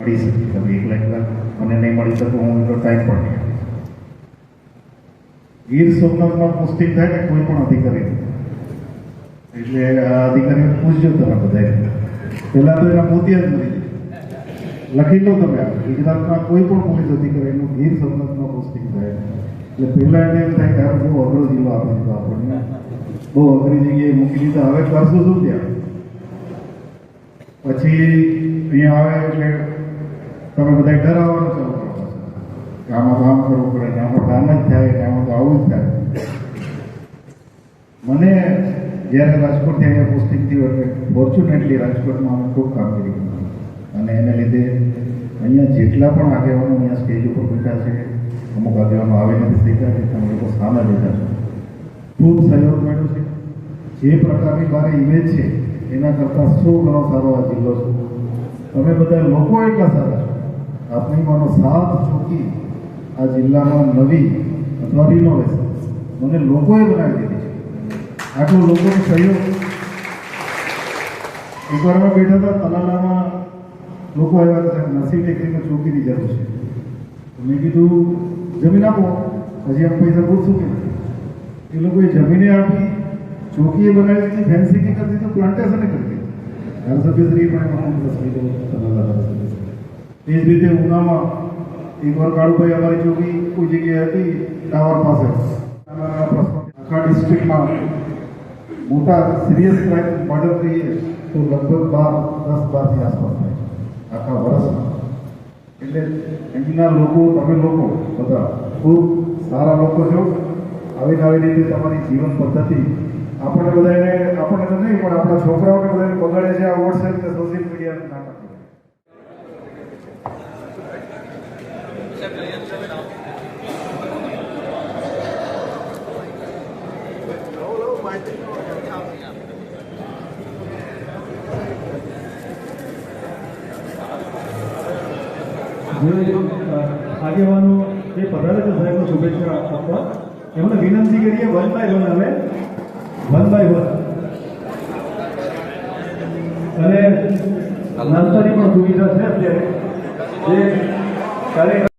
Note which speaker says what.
Speaker 1: મળી શકે તમે થાય ને કોઈ પણ અધિકારી. એટલે આ અધિકારી પૂછજો તમે બધાએ પહેલા તો એના મોતિયા જ મળી લખી લો તમે ગુજરાતમાં કોઈ પણ પોલીસ અધિકારીનું ગીર સોમનાથમાં પોસ્ટિંગ થાય. એટલે પેલા એને એમ થાય કે બહુ અઘરો જિલ્લો આપી દીધો આપણને. બહુ અઘરી જગ્યાએ મૂકી દીધા. હવે કરશું શું ત્યાં? પછી અહીંયા આવે એટલે તમે બધા ડરાવવાનું શરૂ કરો. કે આમાં તો આમ કરવું પડે કે આમાં તો આમ જ થાય કે આમાં તો આવું જ થાય. મને જ્યારે રાજકોટથી અહીંયા પોસ્ટિંગ થયું એટલે ફોર્ચ્યુનેટલી રાજકોટમાં અમે ખૂબ કામગીરી કરી અને એને લીધે અહીંયા જેટલા પણ આગેવાનો અહીંયા સ્ટેજ ઉપર બેઠા છે, અમુક આગેવાનો આવી નથી શીખ્યા છે તમે લોકો સામે બેઠા છો. ખૂબ સહયોગ મળ્યો છે. જે પ્રકારની મારે ઇમેજ છે, એના કરતાં સો ગણો સારો આ જિલ્લો છે. તમે બધા લોકો એટલા સારા છો. આપની સાત ચોકી આ જિલ્લામાં નવી અથવા રિનોવેશન મને લોકોએ બનાવી દીધી છે. આટલો લોકોનો સહયોગ. એકવાર બેઠા હતા, તલાલામાં લોકો આવ્યા હતા નસીબ ટેકરીમાં ચોકીની જરૂર છે. મેં કીધું, જમીન આપો. હજી આમ પૈસા પૂછશું કે એ લોકોએ જમીને આપી, ચોકીએ બનાવી દીધી ફેન્સિંગ કરી દીધું પ્લાન્ટેશન કરી દીધું. ધારાસભ્યશ્રી પણ તલાલા ધારાસભ્યશ્રી એ જ રીતે ઉનામાં એકવાર કાળુભાઈ અમારી ચોકી કોઈ જગ્યાએ હતી ટાવર પાસે. આખા ડિસ્ટ્રિક્ટમાં મોટા સિરિયસ ક્રાઇમ મર્ડર કહીએ તો લગભગ બાર, દસ બારની આસપાસ થાય આખા વર્ષમાં. એટલે અહીંના લોકો, તમે લોકો બધા ખૂબ સારા લોકો છો. આવીને આવી રીતે તમારી જીવન પદ્ધતિ આપણે બધાને, આપણને તો નહીં, પણ આપણા છોકરાઓને બધાને બગાડે છે આ વોટ્સએપ કે સોશિયલ મીડિયા નાટક.
Speaker 2: જે આગેવાનો જે પધારે છે, સાહેબને શુભેચ્છા આપવા. એમને વિનંતી કરીએ, વન બાય વન હવે. One by one. અને નાસ્તાની પણ સુવિધા છે અત્યારે. જે કાર્યક્રમ